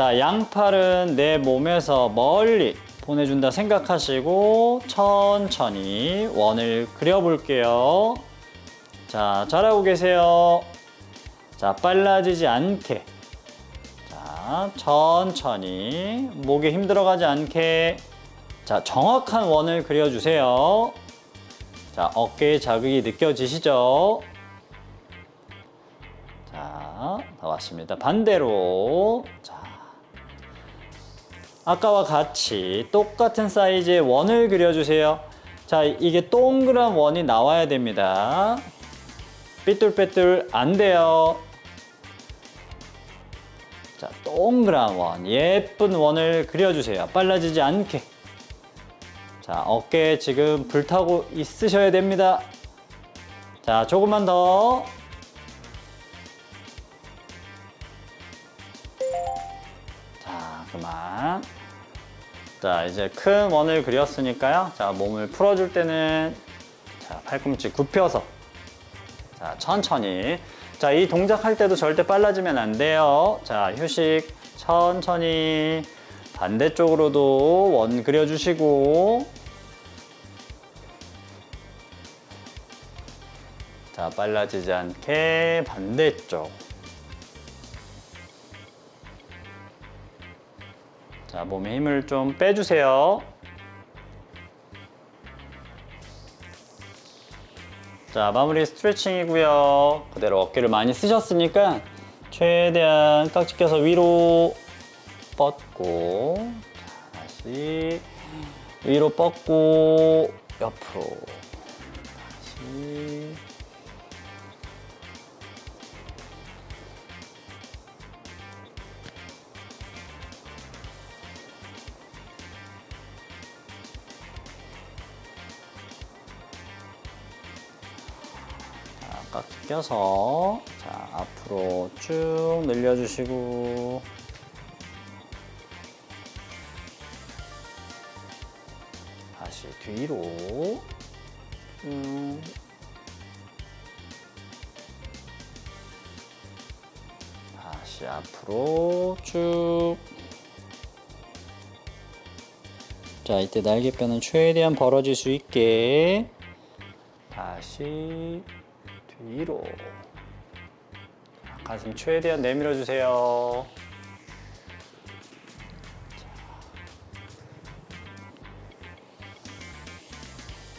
자, 양팔은 내 몸에서 멀리 보내준다 생각하시고 천천히 원을 그려볼게요. 자, 잘하고 계세요. 자, 빨라지지 않게. 자, 천천히. 목에 힘 들어가지 않게. 자, 정확한 원을 그려주세요. 자, 어깨에 자극이 느껴지시죠? 자, 다 왔습니다. 반대로. 자. 아까와 같이 똑같은 사이즈의 원을 그려주세요. 자, 이게 동그란 원이 나와야 됩니다. 삐뚤빼뚤 안 돼요. 자, 동그란 원, 예쁜 원을 그려주세요. 빨라지지 않게. 자, 어깨에 지금 불타고 있으셔야 됩니다. 자, 조금만 더. 그만. 자, 이제 큰 원을 그렸으니까요. 자, 몸을 풀어줄 때는 자, 팔꿈치 굽혀서 자, 천천히. 자, 이 동작 할 때도 절대 빨라지면 안 돼요. 자, 휴식 천천히 반대쪽으로도 원 그려주시고 자, 빨라지지 않게 반대쪽. 자, 몸에 힘을 좀 빼주세요. 자, 마무리 스트레칭이고요. 그대로 어깨를 많이 쓰셨으니까 최대한 깍지 껴서 위로 뻗고 자, 다시 위로 뻗고 옆으로 다시 깍지 껴서 자, 앞으로 쭉 늘려주시고. 다시 뒤로. 쭉 다시 앞으로 쭉. 자, 이때 날개뼈는 최대한 벌어질 수 있게 다시 자, 가슴 최대한 내밀어 주세요.